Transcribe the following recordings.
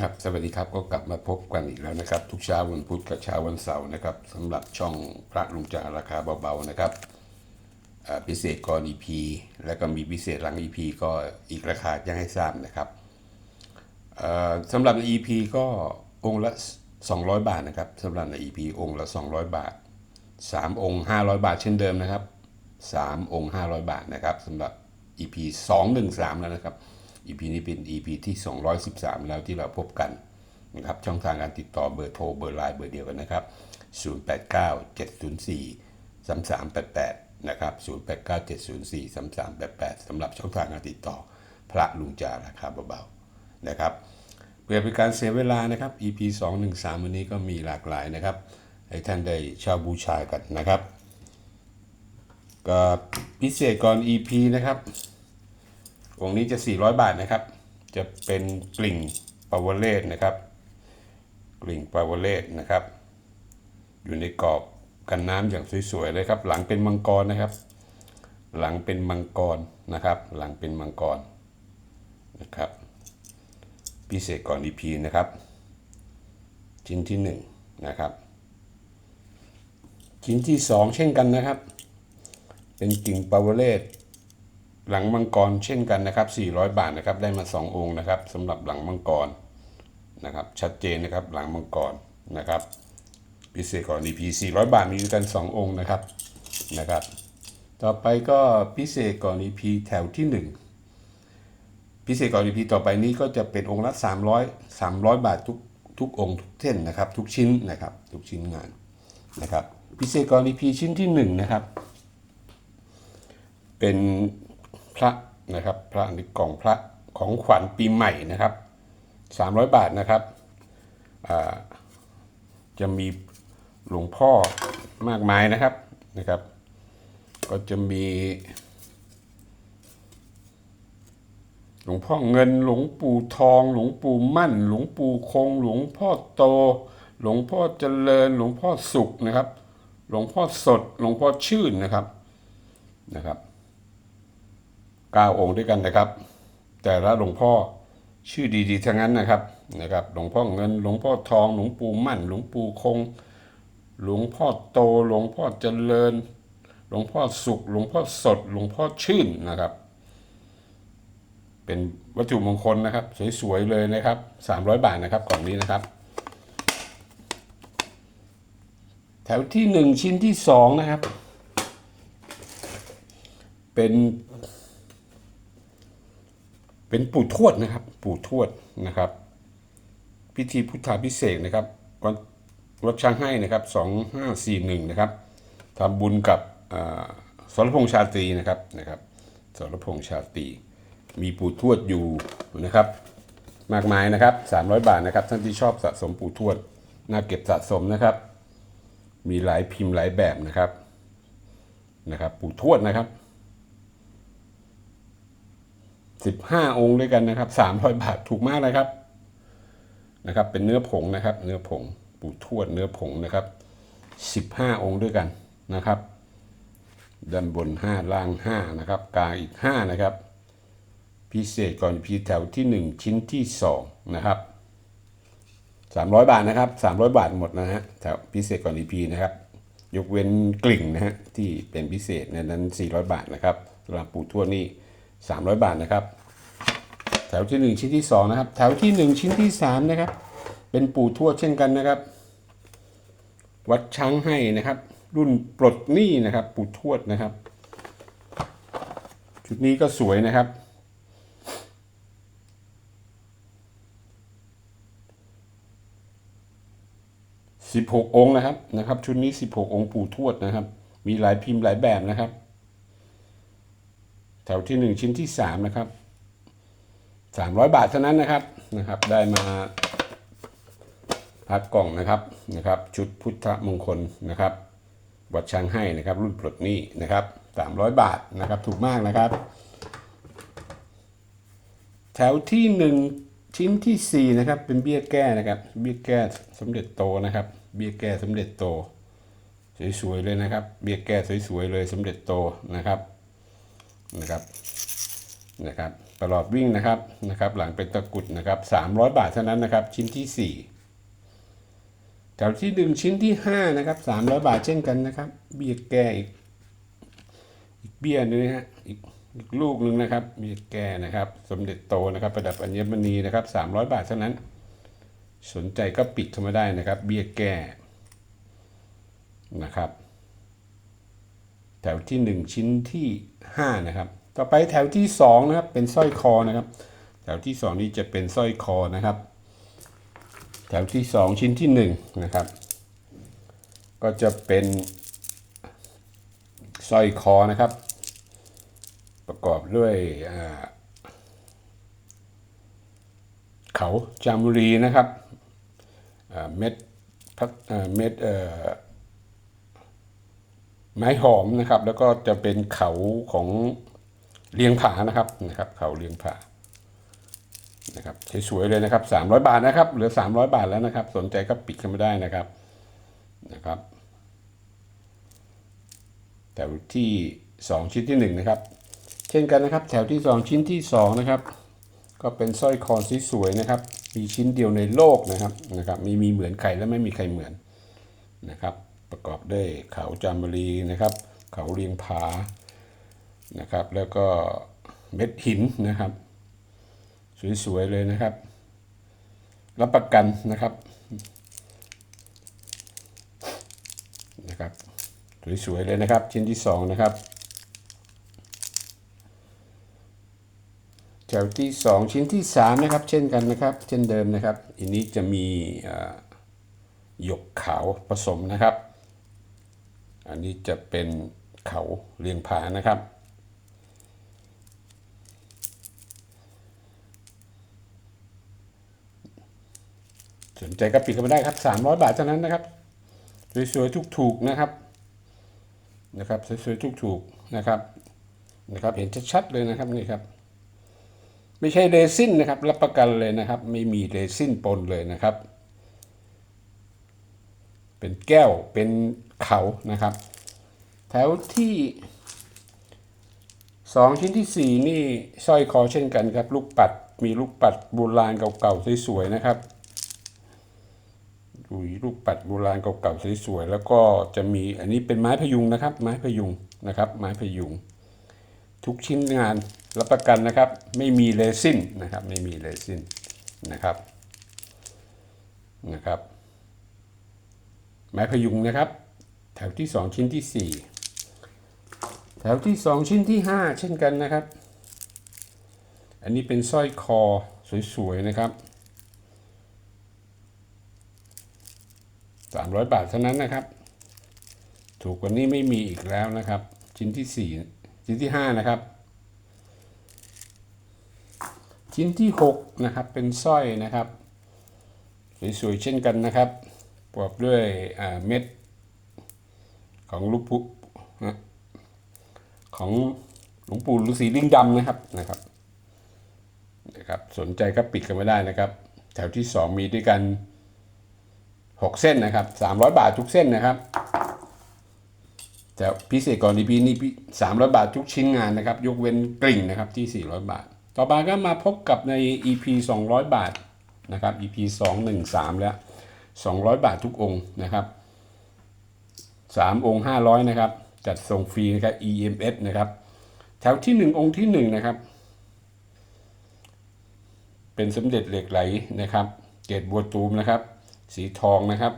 ครับ สวัสดีครับ ก็กลับมาพบกันอีกแล้วนะครับ ทุกเช้าวันพุธกับเช้าวันเสาร์นะครับสำหรับช่องพระลุงจาราคาเบาๆนะครับพิเศษก่อน EP แล้วก็มีพิเศษหลัง EP ก็อีกราคาจะให้ทราบนะครับสำหรับใน EP ก็องค์ละ 200 บาทนะครับสำหรับใน EP องค์ละ 200 บาท 3 องค์ 500 บาทเช่นเดิมนะครับ 3 องค์ 500 บาทนะครับสำหรับ EP 213 แล้วนะครับ EP นี้เป็น EP ที่ 213 แล้วที่เราพบกันนะครับช่องทางการติดต่อเบอร์โทรเบอร์ไลน์เบอร์เดียวกันนะครับ 089 704 3388 นะครับ 089 704 3388สำหรับช่องทางการติดต่อพระลุงจาราคาเบาๆนะครับเพื่อเป็นการเสียเวลานะครับ EP 213 วันนี้ก็มีหลากหลายนะครับ ให้ท่านได้เช่าบูชากันนะครับก็พิเศษก่อน EP นะครับ องค์นี้จะ 400 บาทนะครับ จะเป็นกลิ่งปาวเลตนะครับ กลิ่งปาวเลตนะครับ อยู่ในกรอบกันน้ำอย่างสวยๆเลยครับ หลังเป็นมังกรนะครับ หลังเป็นมังกรนะครับ หลังเป็นมังกรนะครับ พิเศษก่อน EP นะครับ ชิ้นที่หนึ่งนะครับ ชิ้นที่สองเช่นกันนะครับ เป็นกิ่งปาวเลต หลังมังกรเช่นกันนะครับ 400 บาทนะครับ ได้มา 2 องค์นะครับสำหรับหลังมังกรนะครับ ชัดเจนนะครับหลังมังกรนะครับพิเศษก่อน EP 400 บาทมีด้วยกัน 2 องค์นะครับนะครับ ต่อไปก็พิเศษก่อน EP แถวที่ 1 พิเศษก่อน EP ต่อไปนี้ก็จะเป็นองค์ละ 300 300 บาททุกทุกองค์ทุกเส้นนะครับ ทุกชิ้นนะครับ ทุกชิ้นงานนะครับ พิเศษก่อน EP ชิ้นที่ 1 นะครับ เป็น พระนะครับ พระในกล่องพระของขวัญปีใหม่นะครับ 300 บาทนะครับจะมีหลวงพ่อมากมายนะครับนะครับ ก็จะมีหลวงพ่อเงินหลวงปู่ทอง หลวงปู่มั่น หลวงปู่คง หลวงพ่อโต หลวงพ่อเจริญ หลวงพ่อสุขนะครับ หลวงพ่อสด หลวงพ่อชื่นนะครับนะครับ เก้าองค์ด้วยกันนะครับ แต่ละหลวงพ่อชื่อดีๆทั้งนั้นนะครับนะครับหลวงพ่อเงินหลวงพ่อทองหลวงปู่มั่น หลวงปู่คง หลวงพ่อโตหลวงพ่อเจริญ หลวงพ่อสุข หลวงพ่อสด หลวงพ่อชื่นนะครับ เป็นวัตถุมงคลนะครับ สวยๆเลยนะครับ 300 บาทนะครับกล่องนี้นะครับ แถวที่หนึ่งชิ้นที่สองนะครับ เป็น เป็นปู่ทวดนะครับ ปู่ทวดนะครับ พิธีพุทธาพิเศษนะครับวัดวัดช้างให้นะครับสองห้าสี่หนึ่งนะครับทำบุญกับอ่าสรพงษ์ชาตรีนะครับนะครับสรพงษ์ชาตรีมีปู่ทวดอยู่นะครับ มากมายนะครับ 300 บาทนะครับท่านที่ชอบสะสมปู่ทวดน่าเก็บสะสมนะครับ มีหลายพิมพ์หลายแบบนะครับนะครับ ปู่ทวดนะครับ สิบห้าองค์ด้วยกันนะครับสามร้อยบาทถูกมากเลยครับนะครับ เป็นเนื้อผงนะครับ เนื้อผงปูทวดเนื้อผงนะครับสิบห้าองค์ด้วยกันนะครับ ด้านบนห้าล่างห้านะครับ กลางอีกห้านะครับ พิเศษก่อนพีแถวที่หนึ่งชิ้นที่สองนะครับสามร้อยบาทนะครับสามร้อยบาทหมดนะฮะแถวพิเศษก่อนอีพีนะครับ ยกเว้นกลิ่งนะฮะที่เป็นพิเศษในนั้น 400 บาทนะครับสำหรับปูทวดนี่ 300 บาทนะครับ แถวที่ 1 ชิ้นที่ 2 นะครับ แถวที่ 1 ชิ้นที่ 3 นะครับ เป็นปู่ทวดเช่นกันนะครับ วัดช้างให้นะครับ รุ่นปลดหนี้นะครับ ปู่ทวดนะครับ ชุดนี้ก็สวยนะครับ16 องค์นะครับนะครับ ชุดนี้ 16 องค์ปู่ทวดนะครับ มีหลายพิมพ์หลายแบบนะครับ แถวที่หนึ่งชิ้นที่สามนะครับสามร้อยบาทเท่านั้นนะครับนะครับ ได้มาพักกล่องนะครับนะครับ ชุดพุทธมงคลนะครับ วัดช้างให้นะครับ รุ่นปลดหนี้นะครับสามร้อยบาทนะครับถูกมากนะครับ แถวที่หนึ่งชิ้นที่สี่นะครับ เป็นเบี้ยแก้นะครับ เบี้ยแก้สมเด็จโตนะครับ เบี้ยแก้สมเด็จโต สวยๆเลยนะครับ เบี้ยแก้สวยๆเลยสมเด็จโตนะครับ นะครับนะครับตลอดวิ่งนะครับนะครับ หลังเป็นตะกรุดนะครับ 300 บาทเท่านั้นนะครับ ชิ้นที่4แถวที่ดึงชิ้นที่5นะครับ300 บาทเช่นกันนะครับ เบี้ยแก้อีกอีกเบี้ยหนึงนะฮะอีกอีกลูกหนึ่งนะครับ เบี้ยแก้นะครับ สมเด็จโตนะครับ ประดับอัญมณีนะครับ 300 บาทเท่านั้น สนใจก็ปิดเข้ามาได้นะครับ เบี้ยแก้นะครับ แถวที่ 1 ชิ้นที่ 5 นะครับ ต่อไปแถวที่2นะครับเป็นสร้อยคอนะครับ แถวที่ 2 นี้จะเป็นสร้อยคอนะครับ แถวที่ 2 ชิ้นที่1นะครับก็จะเป็นสร้อยคอนะครับ ประกอบด้วยเขาจามุรีนะครับเม็ดพัเม็ดเไม้หอมนะครับ แล้วก็จะเป็นเขาของเลียงผานะครับนะครับ เขาเลียงผานะครับสวยๆเลยนะครับ 300 บาทนะครับเหลือ 300 บาทแล้วนะครับ สนใจก็ปิดกันไม่ได้นะครับนะครับ แถวที่ 2 ชิ้นที่ 1 นะครับ เช่นกันนะครับ แถวที่ 2 ชิ้นที่ 2 นะครับ ก็เป็นสร้อยคอสวยๆนะครับ มีชิ้นเดียวในโลกนะครับนะครับ มีมีเหมือนใครและไม่มีใครเหมือนนะครับ ประกอบด้วยเขาจามรีนะครับ เขาเลียงผานะครับ แล้วก็เม็ดหินนะครับ สวยๆเลยนะครับ รับประกันนะครับนะครับสวยๆเลยนะครับ ชิ้นที่สองนะครับ แถวที่สองชิ้นที่สามนะครับ เช่นกันนะครับ เช่นเดิมนะครับ อันนี้จะมีหยกขาวผสมนะครับ อันนี้จะเป็นเขาเลียงผานะครับ สนใจก็ปิดกันมาได้ครับ 300 บาทเท่านั้นนะครับ สวยๆถูกๆนะครับ นะครับสวยๆถูกๆนะครับนะครับ เห็นชัดๆเลยนะครับนี่ครับ ไม่ใช่เรซินนะครับ รับประกันเลยนะครับ ไม่มีเรซินปนเลยนะครับ เป็นแก้วเป็น เขานะครับ แถวที่สองชิ้นที่สี่นี่สร้อยคอเช่นกันครับ ลูกปัดมีลูกปัดโบราณเก่าๆสวยๆนะครับดูลูกปัดโบราณเก่าๆสวยๆแล้วก็จะมีอันนี้เป็นไม้พยุงนะครับ ไม้พยุงนะครับ ไม้พยุง ทุกชิ้นงานรับประกันนะครับ ไม่มีเรซินนะครับ ไม่มีเรซินนะครับนะครับ ไม้พยุงนะครับ แถวที่ 2 ชิ้นที่ 4 แถวที่ 2 ชิ้นที่ 5 เช่นกันนะครับ อันนี้เป็นสร้อยคอสวยๆนะครับ 300 บาทเท่านั้นนะครับ ถูกกว่านี้ไม่มีอีกแล้วนะครับ ชิ้นที่ 4 ชิ้นที่ 5 นะครับ ชิ้นที่ 6 นะครับเป็นสร้อยนะครับ สวยๆเช่นกันนะครับประกอบด้วยเม็ด ของลูกปุนะของหลวงปู่ฤาษีลิงดำนะครับนะครับนะครับ สนใจก็ปิดกันไม่ได้นะครับ แถวที่ 2 มีด้วยกัน 6 เส้นนะครับ 300 บาททุกเส้นนะครับแต่พิเศษก่อน EP นี้300บาททุกชิ้นงานนะครับ ยกเว้นกลิ่งนะครับที่ 400 บาท ต่อไปก็มาพบกับใน EP 200 บาทนะครับ EP 213 แล้ว 200 บาททุกองค์นะครับ 3 องค์ 500 นะครับ จัดส่งฟรีนะครับ EMS นะครับ แถวที่ 1 องค์ที่ 1 นะครับ เป็นสมเด็จเหล็กไหลนะครับ เกตบัวตูมนะครับ สีทองนะครับ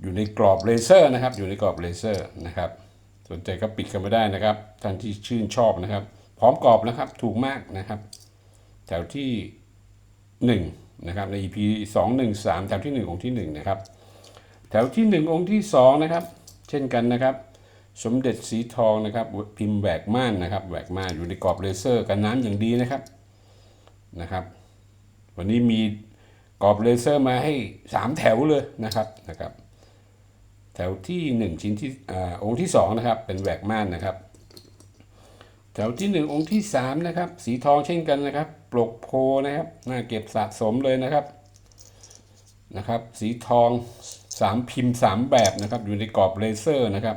อยู่ในกรอบเลเซอร์นะครับ อยู่ในกรอบเลเซอร์นะครับ สนใจก็ปิดกันไม่ได้นะครับท่านที่ชื่นชอบนะครับ พร้อมกรอบนะครับ ถูกมากนะครับ แถวที่ 1 นะครับ ใน EP 213 แถวที่ 1 องค์ที่ 1 นะครับ แถวที่ 1 องค์ที่2นะครับ เช่นกันนะครับ สมเด็จสีทองนะครับพิมพ์แหวกม่านนะครับแหวกม่านอยู่ในกรอบเลเซอร์กันน้ำอย่างดีนะครับนะครับ วันนี้มีกรอบเลเซอร์มาให้ 3 แถวเลยนะครับนะครับ แถวที่ 1 ชิ้นที่อองค์ที่2นะครับเป็นแหวกม่านนะครับ แถวที่ 1 องค์ที่3นะครับสีทองเช่นกันนะครับปลกโพนะครับน่าเก็บสะสมเลยนะครับนะครับ สีทอง 3 พิมพ์ 3 แบบนะครับ อยู่ในกรอบเลเซอร์นะครับ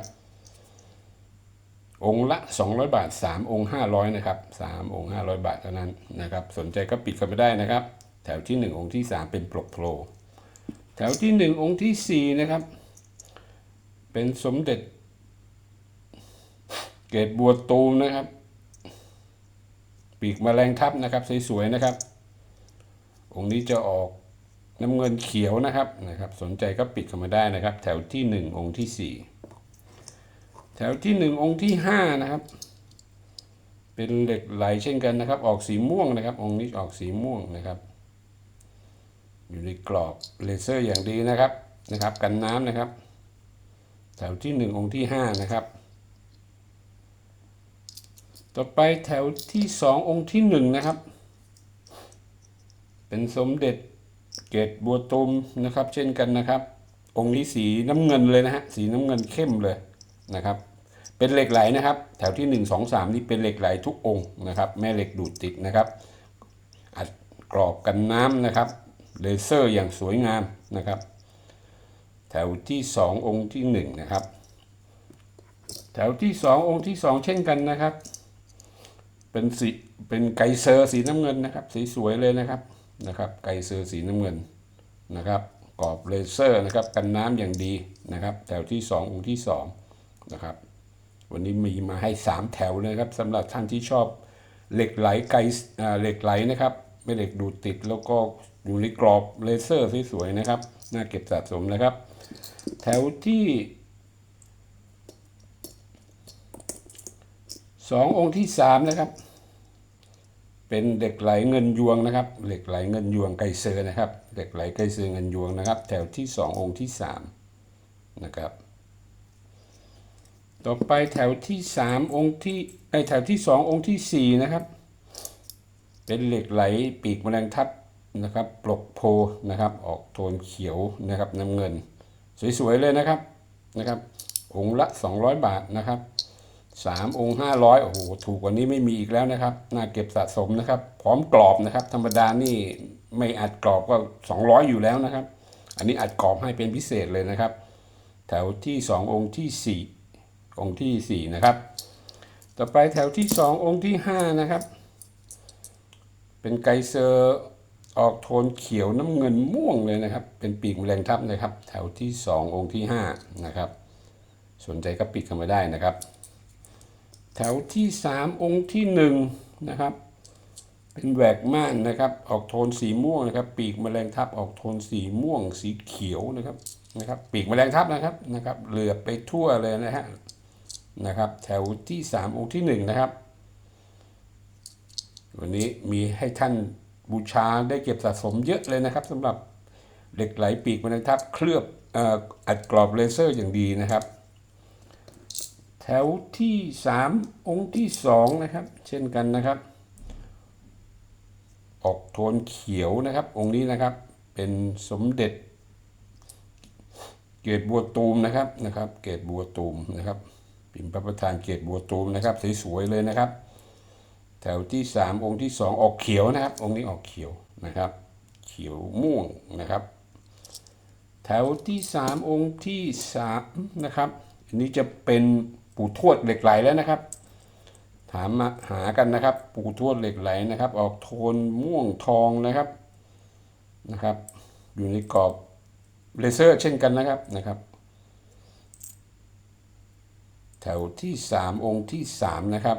องค์ละ 200 บาท 3 องค์ 500 นะครับ 3 องค์ 500 บาทเท่านั้นนะครับ สนใจก็ปิดเข้าไปได้นะครับ แถวที่ 1 องค์ที่ 3 เป็นปลกโพลแถวที่ 1 องค์ทีสี่ 4 นะครับ เป็นสมเด็จเกตบัวตูมนะครับ ปีกแมลงทับนะครับ สวยๆนะครับ องค์นี้จะออก น้ำเงินเขียวนะครับนะครับ สนใจก็ปิดเข้ามาได้นะครับ แถวที่ 1 องค์ที่ 4 แถวที่ 1 องค์ที่ 5 นะครับ เป็นเหล็กไหลเช่นกันนะครับ ออกสีม่วงนะครับ องค์นี้ออกสีม่วงนะครับ อยู่ในกรอบเลเซอร์อย่างดีนะครับนะครับ กันน้ำนะครับ แถวที่ 1 องค์ที่ 5 นะครับ ต่อไปแถวที่ 2 องค์ที่ 1 นะครับ เป็นสมเด็จ เกตบัวตูมนะครับ เช่นกันนะครับ องค์นี้สีน้ำเงินเลยนะฮะสีน้ำเงินเข้มเลยนะครับ เป็นเหล็กไหลนะครับ แถวที่ 1 2 3 นี่เป็นเหล็กไหลทุกองค์นะครับ แม่เหล็กดูดติดนะครับ อัดกรอบกันน้ำนะครับเลเซอร์อย่างสวยงามนะครับ แถวที่ 2 องค์ที่1นะครับแถวที่ 2 องค์ที่ 2 เช่นกันนะครับ เป็นสีเป็นไกเซอร์สีน้ำเงินนะครับ สีสวยเลยนะครับ นะครับไกเซอร์สีน้ำเงินนะครับกรอบเลเซอร์นะครับกันน้ำอย่างดีนะครับแถวที่ 2 องค์ที่2นะครับวันนี้มีมาให้ 3 แถวเลยครับสำหรับท่านที่ชอบเหล็กไหลไก่เหล็กไหลนะครับไม่เหล็กดูดติดแล้วก็อยู่ในกรอบเลเซอร์สวยๆนะครับน่าเก็บสะสมนะครับ แถวที่สององค์ที่สามนะครับ เป็นเหล็กไหลเงินยวงนะครับ เหล็กไหลเงินยวงไกเซอร์นะครับ เหล็กไหลไกเซอร์เงินยวงนะครับ แถวที่สององค์ที่สามนะครับ ต่อไปแถวที่สามองค์ที่ไอแถวที่สององค์ที่สี่นะครับ เป็นเหล็กไหลปีกแมลงทับนะครับ ปลกโพนะครับ ออกโทนเขียวนะครับน้ำเงิน สวยๆเลยนะครับนะครับองค์ละ 200 บาทนะครับ สามองค์ห้าร้อยโอ้โหถูกกว่านี้ไม่มีอีกแล้วนะครับ น่าเก็บสะสมนะครับ พร้อมกรอบนะครับ ธรรมดานี่ไม่อัดกรอบก็200อยู่แล้วนะครับ อันนี้อัดกรอบให้เป็นพิเศษเลยนะครับ แถวที่2องค์ที่4องค์ทีสี่4นะครับ ต่อไปแถวที่2องค์ที่5นะครับ เป็นไกเซอร์ออกโทนเขียวน้ำเงินม่วงเลยนะครับ เป็นปีกแมลงทับนะครับ แถวที่2องค์ที่5นะครับ สนใจก็ปิดกันมาได้นะครับ แถวที่ 3 องค์ที่1นะครับเป็นแหวกม่านนะครับออกโทนสีม่วงนะครับ ปีกแมลงทับออกโทนสีม่วง สีเขียวนะครับนะครับ ปีกแมลงทับนะครับนะครับเหลือไปทั่วเลยนะฮะนะครับ แถวที่ 3 องค์ที่ 1 นะครับ วันนี้มีให้ท่านบูชาได้เก็บสะสมเยอะเลยนะครับสำหรับเหล็กไหลปีกแมลงทับเคลือบอัดกรอบเลเซอร์อย่างดีนะครับ แถวที่ 3 องค์ที่ 2 นะครับ เช่นกันนะครับ ออกโทนเขียวนะครับ องค์นี้นะครับเป็นสมเด็จ เกตบัวตูมนะครับนะครับ เกตบัวตูมนะครับปิ่มพระประธานเกตบัวตูมนะครับสวยๆเลยนะครับ แถวที่ 3 องค์ที่ 2 ออกเขียวนะครับ องค์นี้ออกเขียวนะครับ เขียวม่วงนะครับแถวที่ 3 องค์ที่3นะครับอันนี้จะเป็น ปู่ทวดเหล็กไหลแล้วนะครับ ถามมาหากันนะครับ ปู่ทวดเหล็กไหลนะครับ ออกโทนม่วงทองนะครับนะครับ อยู่ในกรอบเลเซอร์เช่นกันนะครับนะครับ แถวที่ 3 องค์ที่ 3 นะครับ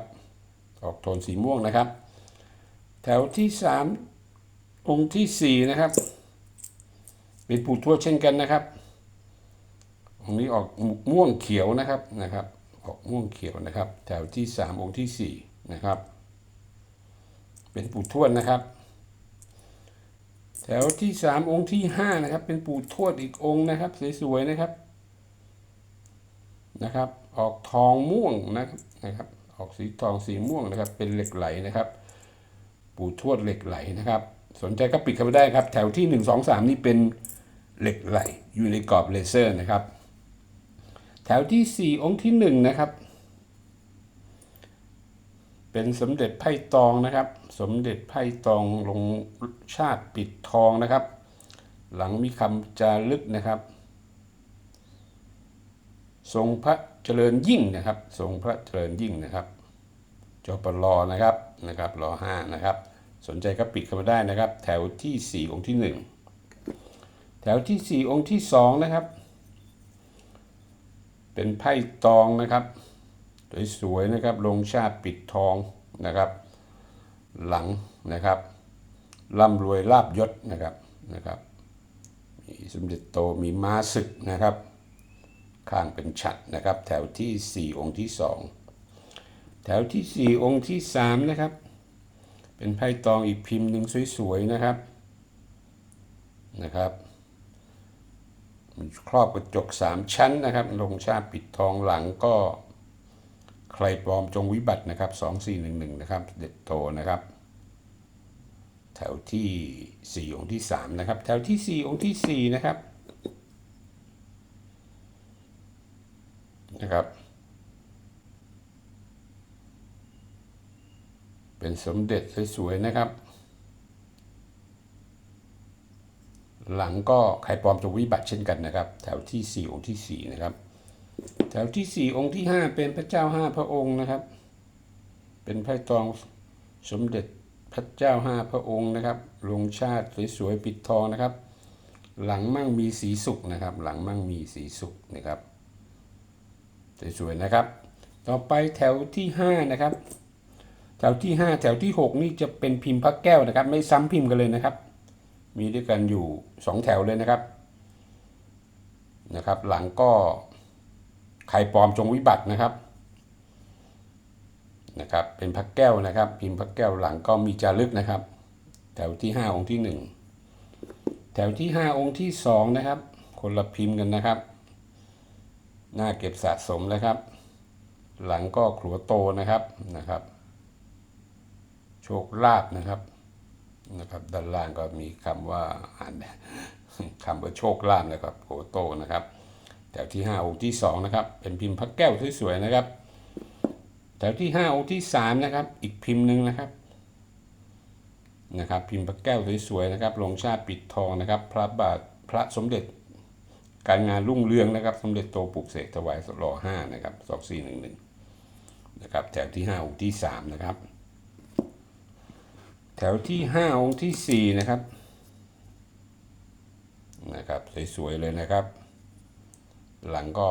ออกโทนสีม่วงนะครับ แถวที่ 3 องค์ที่ 4 นะครับเป็นปู่ทวดเช่นกันนะครับองค์นี้ออกม่วงเขียวนะครับนะครับ ออกม่วงเขียวนะครับ แถวที่ 3 องค์ที่ 4 นะครับ เป็นปู่ทวดนะครับ แถวที่ 3 องค์ที่ 5 นะครับ เป็นปู่ทวดอีกองค์นะครับ สวยๆนะครับนะครับ ออกทองม่วงนะครับนะครับ ออกสีทองสีม่วงนะครับ เป็นเหล็กไหลนะครับ ปู่ทวดเหล็กไหลนะครับ สนใจก็ปิดเข้าไปได้ครับ แถวที่ 1 2 3 นี่เป็นเหล็กไหลอยู่ในกรอบเลเซอร์นะครับ แถวที่ 4 องค์ที่1นะครับ เป็นสมเด็จไพ่ตองนะครับ สมเด็จไพ่ตองลงชาติปิดทองนะครับ หลังมีคำจารึกนะครับ ทรงพระเจริญยิ่งนะครับ ทรงพระเจริญยิ่งนะครับจปรอนะครับนะครับรอห้านะครับ สนใจก็ปิดเข้ามาได้นะครับ แถวที่ 4 องค์ที่ 1 แถวที่ 4 องค์ที่2นะครับ เป็นไพ่ตองนะครับสวยๆนะครับลงชาปิดทองนะครับ หลังนะครับร่ำรวยลาบยศนะครับนะครับมีสมเด็จโตมีม้าศึกนะครับ ข้างเป็นฉัดนะครับ แถวที่ 4 องค์ที่ 2 แถวที่ 4 องค์ที่ 3 นะครับ เป็นไพ่ตองอีกพิมพ์หนึ่งสวยๆนะครับนะครับ ครอบกระจก 3 ชั้นนะครับลงชาติปิดทองหลังก็ใครปลอมจงวิบัตินะครับ 2411 นะครับ เด็ดโตนะครับ แถวที่ 4 องค์ที่ 3 นะครับ แถวที่ 4 องค์ที่ 4 นะครับนะครับ เป็นสมเด็จสวยๆนะครับ หลังก็ไข่ปลอมจงวิบัติเช่นกันนะครับ แถวที่ 4 องค์ที่ 4 นะครับ แถวที่ 4 องค์ที่ 5 เป็นพระเจ้า 5 พระองค์นะครับ เป็นไพ่ตองสมเด็จพระเจ้า 5 พระองค์นะครับลงชาติสวยๆปิดทองนะครับ หลังมั่งมีสีสุกนะครับ หลังมั่งมีสีสุกนะครับสวยๆนะครับ ต่อไปแถวที่ 5 นะครับ แถวที่ 5 แถวที่ 6 นี่จะเป็นพิมพ์พระแก้วนะครับ ไม่ซ้ำพิมพ์กันเลยนะครับ มีด้วยกันอยู่ 2 แถวเลยนะครับนะครับ หลังก็ไข่ปลอมจงวิบัตินะครับนะครับ เป็นพระแก้วนะครับ พิมพ์พระแก้วหลังก็มีจารึกนะครับ แถวที่ 5 องค์ที่ 1 แถวที่ 5 องค์ที่ 2 นะครับ คนละพิมพ์กันนะครับ หน้าเก็บสะสมนะครับ หลังก็ขัวโตนะครับนะครับ โชคลาภนะครับ นะครับด้านล่างก็มีคำว่าอ่านคำว่าโชคลาภนะครับโขโตนะครับแถวที่5องค์ที่2นะครับเป็นพิมพ์พระแก้วสวยๆนะครับ แถวที่5องค์ที่3นะครับอีกพิมพ์หนึ่งนะครับนะครับ พิมพ์พระแก้วสวยๆนะครับลงชาติปิดทองนะครับ พระบาทพระสมเด็จ การงานรุ่งเรืองนะครับ สมเด็จโตปลุกเสกถวายรอห้านะครับสองสี่หนึ่งหนึ่งนะครับแถวที่5องค์ที่3นะครับ แถวที่ 5 องค์ที่ 4 นะครับ นะครับ สวย ๆ เลยนะครับ หลังก็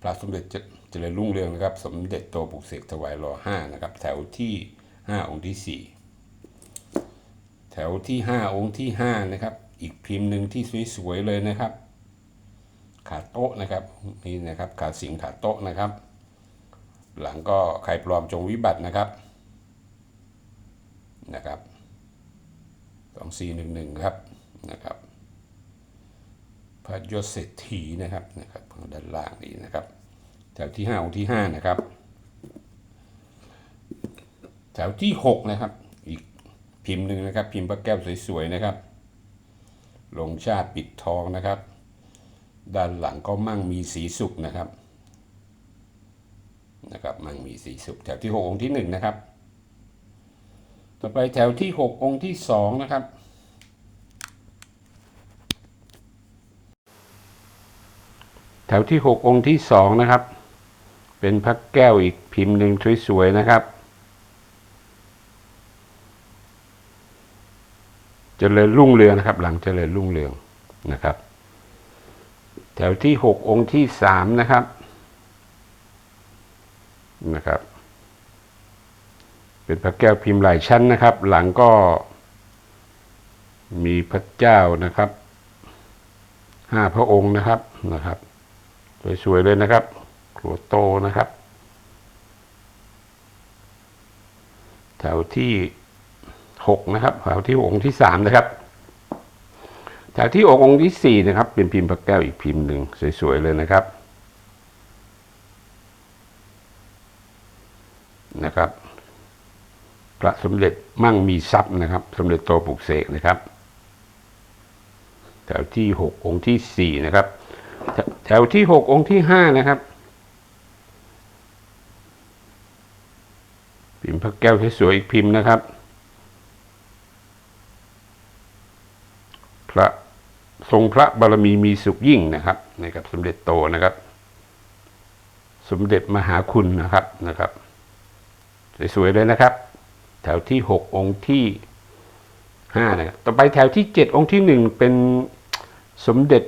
พระสมเด็จเจริญรุ่งเรืองนะครับ สมเด็จโตปุกเสกถวายรอห้านะครับ แถวที่ 5 องค์ที่ 4 แถวที่ 5 องค์ที่ 5 นะครับ อีกพิมพ์หนึ่งที่สวย ๆ เลยนะครับ ขาโต๊ะนะครับ นี่นะครับ ขาสิงขาโต๊ะนะครับ หลังก็ไข่ปลอมจงวิบัตินะครับ นะครับสองสี่หนึ่งหนึ่งครับนะครับพระยศเศรษฐีนะครับนะครับด้านล่างนี้นะครับแถวที่ห้าองค์ที่ห้านะครับแถวที่หกนะครับ อีกพิมพ์หนึ่งนะครับ พิมพ์พระแก้วสวยๆนะครับลงชาติปิดทองนะครับ ด้านหลังก็มั่งมีสีสุกนะครับนะครับ มั่งมีสีสุกแถวที่6องค์ที่1นะครับ ต่อไปแถวที่ 6 องค์ที่ 2 นะครับ แถวที่ 6 องค์ที่ 2 นะครับ เป็นพระแก้วอีกพิมพ์หนึ่งสวยๆนะครับเจริญรุ่งเรืองนะครับ หลังเจริญรุ่งเรืองนะครับ แถวที่ 6 องค์ที่ 3 นะครับนะครับ เป็นพระแก้วพิมพ์หลายชั้นนะครับ หลังก็มีพระเจ้านะครับห้าพระองค์นะครับนะครับสวยๆเลยนะครับครัวโตนะครับแถวที่หกนะครับแถวที่องค์ที่สามนะครับแถวที่องค์ที่สี่นะครับ เป็นพิมพ์พระแก้วอีกพิมพ์หนึ่งสวยๆเลยนะครับนะครับ พระสมเด็จมั่งมีทรัพย์นะครับ สมเด็จโตปลุกเสกนะครับ แถวที่หกองค์ที่สี่นะครับ แถวที่หกองค์ที่ห้านะครับพิมพ์พระแก้วสวยๆอีกพิมพ์นะครับ พระทรงพระบารมีมีสุขยิ่งนะครับนะครับ สมเด็จโตนะครับ สมเด็จมหาคุณนะครับนะครับ สวยๆเลยนะครับ ถวที่หกองค์ที่ห้านะครับต่อไปแถวที่เจ็ดองค์ที่หนึ่งเป็นสมเด็จ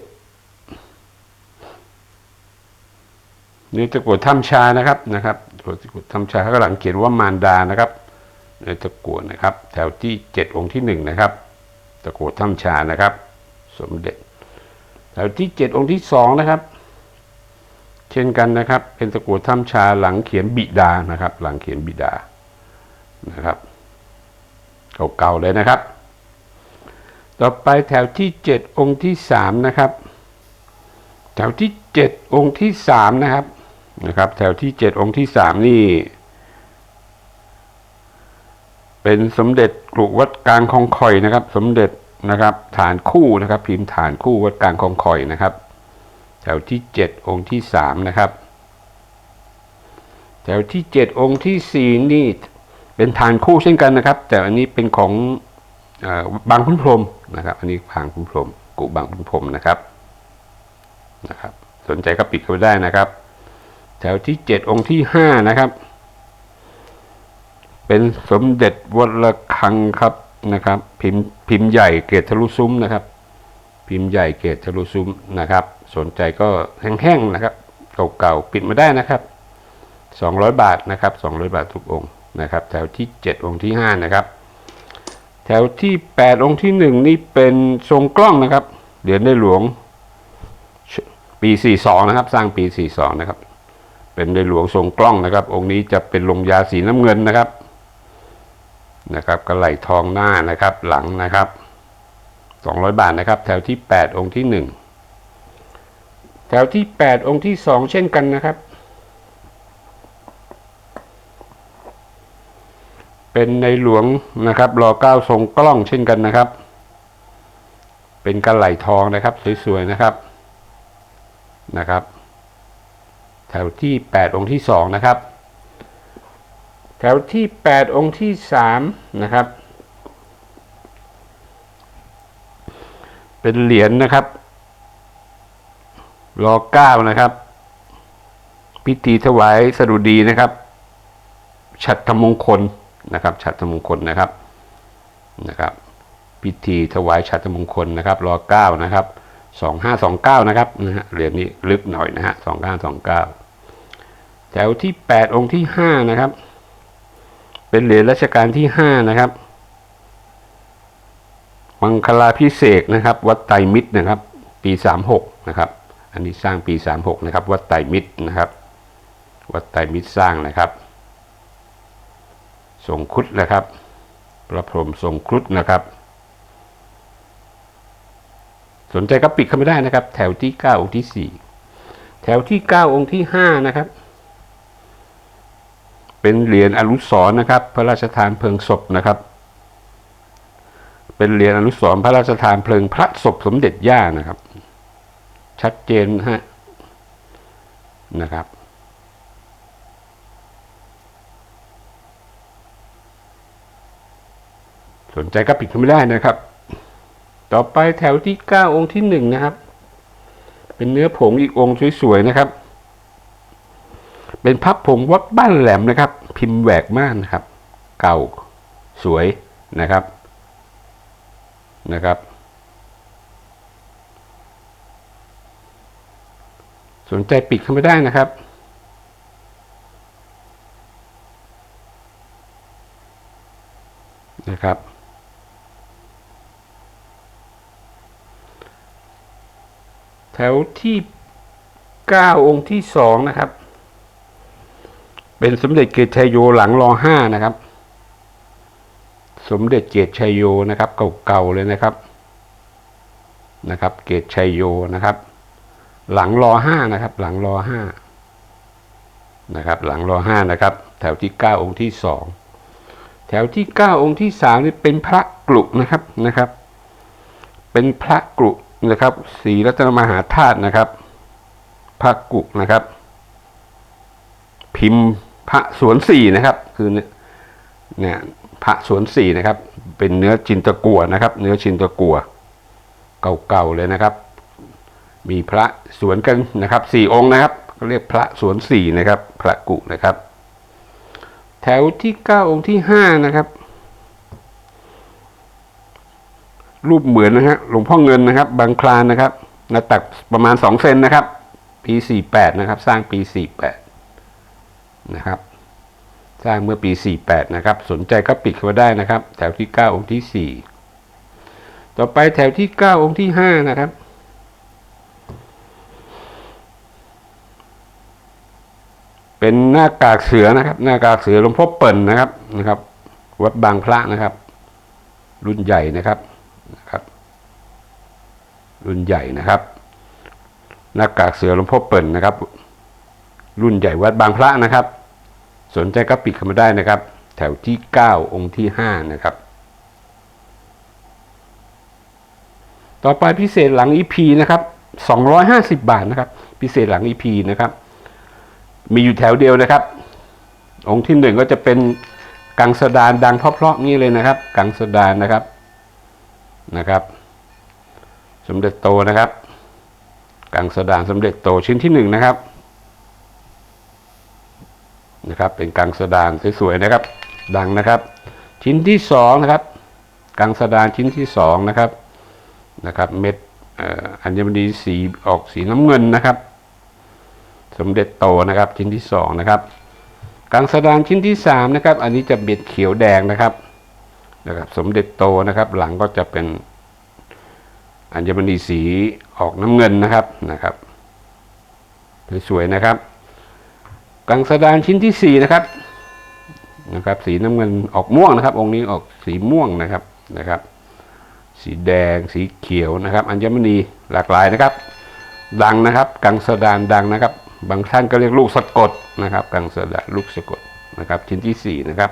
นื้อตะกั่วถ้ำชานะครับนะครับตะกั่วถ้ำชาข้างหลังเขียนว่ามารดานะครับเนื้อตะกัวนะครับ แถวที่เจ็ดองค์ที่หนึ่งนะครับ ตะกั่วถ้ำชานะครับ สมเด็จ แถวที่เจ็ดองค์ที่สองนะครับ เช่นกันนะครับ เป็นตะกั่วถ้ำชาหลังเขียนบิดานะครับ หลังเขียนบิดานะครับ เก่าๆเลยนะครับ ต่อไปแถวที่เจ็ดองค์ที่สามนะครับ แถวที่เจ็ดองค์ที่สามนะครับนะครับ แถวที่เจ็ดองค์ที่สามนี่ เป็นสมเด็จกรุวัดกลางคองคอยนะครับ สมเด็จนะครับฐานคู่นะครับ พิมพ์ฐานคู่วัดกลางคองคอยนะครับ แถวที่เจ็ดองค์ที่สามนะครับแถวที่เจ็ดองค์ที่สี่นี่ เป็นฐานคู่เช่นกันนะครับ แต่อันนี้เป็นของอบางพุนพรมนะครับ อันนี้บางพุนพรมกุบางพุนพรมนะครับนะครับ สนใจก็ปิดเข้าไปได้นะครับ แถวที่เจ็ดองค์ที่ห้านะครับ เป็นสมเด็จวัดระฆังครับนะครับ พิมพ์พิมพ์ใหญ่เกตทะลุซุ้มนะครับ พิมพ์ใหญ่เกตทะลุซุ้มนะครับ สนใจก็แห้งๆนะครับ เก่าๆปิดมาได้นะครับ200บาทนะครับ200บาททุกองค์ นะครับแถวที่ 7 องค์ที่ 5 นะครับ แถวที่ 8 องค์ที่ 1 นี่เป็นทรงกล้องนะครับเหรียญในหลวงปี 42 นะครับ สร้างปี 42 นะครับ เป็นในหลวงทรงกล้องนะครับ องค์นี้จะเป็นลงยาสีน้ำเงินนะครับนะครับกระไหลทองหน้านะครับหลังนะครับ 200 บาทนะครับ แถวที่ 8 องค์ที่ 1 แถวที่ 8 องค์ที่ 2 เช่นกันนะครับ เป็นในหลวงนะครับรอเก้าทรงกล้องเช่นกันนะครับ เป็นกระไหลทองนะครับ สวยๆนะครับนะครับ แถวที่ 8 องค์ที่ 2 นะครับ แถวที่ 8 องค์ที่ 3 นะครับ เป็นเหรียญนะครับรอเก้านะครับ พิธีถวายสดุดีนะครับ ฉัตรมงคล นะครับฉัตรมงคลนะครับนะครับพิธีถวายฉัตรมงคลนะครับรอเก้านะครับสองห้าสองเก้านะครับนะฮะเหรียญนี้ลึกหน่อยนะฮะสองเก้าสองเก้าแถวที่แปดองค์ที่ห้านะครับ เป็นเหรียญรัชกาลที่ห้านะครับมังคลาพิเศษนะครับ วัดไตรมิตรนะครับ ปีสามหกนะครับ อันนี้สร้างปีสามหกนะครับ วัดไตรมิตรนะครับ วัดไตรมิตรสร้างนะครับ ทรงครุฑนะครับ พระพรหมทรงครุฑนะครับ สนใจก็ปิดเข้าไม่ได้นะครับ แถวที่เก้าองค์ที่สี่แถวที่เก้าองค์ที่ห้านะครับ เป็นเหรียญอนุสรนะครับ พระราชทานเพลิงศพนะครับ เป็นเหรียญอนุสรพระราชทานเพลิงพระศพสมเด็จย่านะครับ ชัดเจนนะฮะนะครับ สนใจก็ปิดเขาไม่ได้นะครับ ต่อไปแถวที่เก้าองค์ที่หนึ่งนะครับ เป็นเนื้อผงอีกองค์สวยๆนะครับ เป็นพับผงวัดบ้านแหลมนะครับ พิมพ์แหวกมากนะครับ เก่าสวยนะครับนะครับ สนใจปิดเข้าไม่ได้นะครับนะครับ แถวที่เก้าองค์ที่สองนะครับ เป็นสมเด็จเกตชัยโยหลังรอห้านะครับ สมเด็จเกตชัยโยนะครับ เก่าๆเลยนะครับนะครับ เกตชัยโยนะครับ หลังรอห้านะครับ หลังรอห้านะครับ หลังรอห้านะครับ แถวที่เก้าองค์ที่สองแถวที่เก้าองค์ที่สามนี่เป็นพระกลุนะครับนะครับ เป็นพระกลุ นะครับสีรัตนมหาธาตุนะครับพระกลุนะครับ พิมพ์พระสวนสี่นะครับ คือเนี่ยเนี่ยพระสวนสี่นะครับ เป็นเนื้อจินตะกัวนะครับ เนื้อจินตะกัว เก่าๆเลยนะครับ มีพระสวนกันนะครับสี่องค์นะครับเขาเรียกพระสวนสี่นะครับ พระกุนะครับ แถวที่เก้าองค์ที่ห้านะครับ รูปเหมือนนะฮะหลวงพ่อเงินนะครับ บางคลานนะครับหน้าตักประมาณสองเซนนะครับ ปีสี่แปดนะครับ สร้างปีสี่แปดนะครับ สร้างเมื่อปี48นะครับ สนใจก็ปิดเข้าได้นะครับ แถวที่9องค์ที่4ต่อไปแถวที่9องค์ที่5นะครับเป็นหน้ากากเสือนะครับ หน้ากากเสือหลวงพ่อเปิ่นนะครับนะครับ วัดบางพระนะครับ รุ่นใหญ่นะครับ รับรุ่นใหญ่นะครับ หน้ากากเสือหลวงพ่อเปิ่นนะครับ รุ่นใหญ่วัดบางพระนะครับ สนใจก็ปิดเข้ามาได้นะครับ แถวที่ 9 องค์ที่ 5 นะครับ ต่อไปพิเศษหลัง EP นะครับ250 บาทนะครับ พิเศษหลัง EP นะครับ มีอยู่แถวเดียวนะครับ องค์ที่หนึ่งก็จะเป็นกังสดานดังเพราะๆนี่เลยนะครับ กังสดานนะครับ นะครับสมเด็จโตนะครับกังสดานสมเด็จโตชิ้นที่หนึ่งนะครับนะครับเป็นกังสดานสวยๆนะครับ ดังนะครับ ชิ้นที่สองนะครับกังสดานชิ้นที่สองนะครับนะครับ เม็ดอัญมณีสีออกสีน้ำเงินนะครับ สมเด็จโตนะครับชิ้นที่สองนะครับกังสดานชิ้นที่สามนะครับ อันนี้จะเบ็ดเขียวแดงนะครับ นะครับสมเด็จโตนะครับ หลังก็จะเป็นอัญมณีสีออกน้ำเงินนะครับนะครับสวยๆนะครับ กังสดานชิ้นที่สี่นะครับนะครับ สีน้ำเงินออกม่วงนะครับ องค์นี้ออกสีม่วงนะครับนะครับ สีแดงสีเขียวนะครับ อัญมณีหลากหลายนะครับ ดังนะครับ กังสดานดังนะครับ บางท่านก็เรียกลูกสะกดนะครับ กังสดานลูกสะกดนะครับ ชิ้นที่สี่นะครับ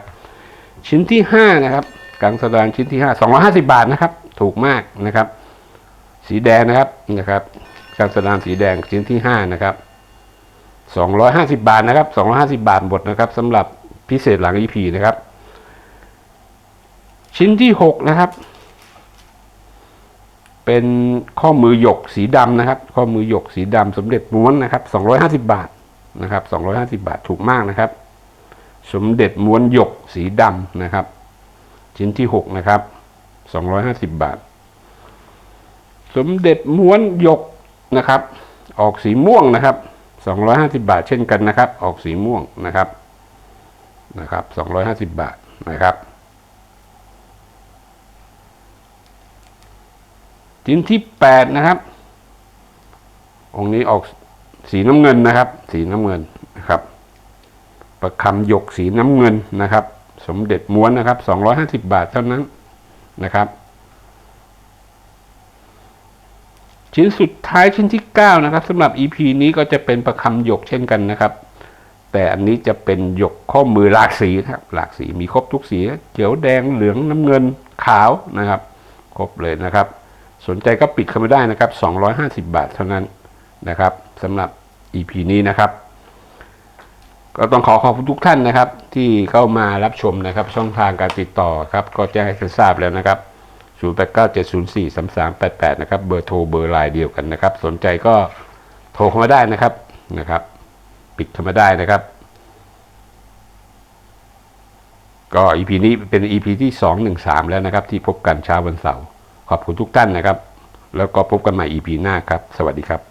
ชิ้นที่ห้านะครับ กังสดานชิ้นที่ห้าสองร้อยห้าสิบาทนะครับ ถูกมากนะครับ สีแดงนะครับนะครับกังสดานสีแดงชิ้นที่ห้านะครับ250บาทนะครับ250บาทหมดนะครับสำหรับพิเศษหลัง EP นะครับ ชิ้นที่6นะครับ เป็นข้อมือหยกสีดำนะครับ ข้อมือหยกสีดำสมเด็จม้วนนะครับ250บาทนะครับ250บาทถูกมากนะครับ สมเด็จม้วนหยกสีดำนะครับ ชิ้นที่ 6 นะครับ 250 บาท สมเด็จม้วนหยกนะครับ ออกสีม่วงนะครับ 250 บาทเช่นกันนะครับ ออกสีม่วงนะครับนะครับ 250 บาทนะครับชิ้นที่ 8 นะครับ องค์นี้ออกสีน้ำเงินนะครับ สีน้ำเงินนะครับ ประคำหยกสีน้ำเงินนะครับ สมเด็จม้วนนะครับ 250 บาทเท่านั้นนะครับ ชิ้นสุดท้ายชิ้นที่ 9 นะครับสำหรับ EP นี้ก็จะเป็นประคำหยกเช่นกันนะครับ แต่อันนี้จะเป็นหยกข้อมือหลากสีครับ หลากสีมีครบทุกสี เขียวแดงเหลืองน้ำเงินขาวนะครับ ครบเลยนะครับ สนใจก็ปิดเข้ามาได้นะครับ 250 บาทเท่านั้นนะครับสำหรับ EP นี้นะครับ ก็ต้องขอขอบคุณทุกท่านนะครับ ที่เข้ามารับชมนะครับ ช่องทางการติดต่อครับ ก็แจ้งให้ท่านทราบแล้วนะครับ 0 8 9 7 0 4 3 3 8 8 นะครับ เบอร์โทรเบอร์ไลน์เดียวกันนะครับ สนใจก็โทรเข้ามาได้นะครับนะครับ ปิดเข้ามาได้นะครับ ก็ EP นี้เป็น EP ที่ 213 แล้วนะครับ ที่พบกันเช้าวันเสาร์ขอบคุณทุกท่านนะครับ แล้วก็พบกันใหม่ EP หน้าครับ สวัสดีครับ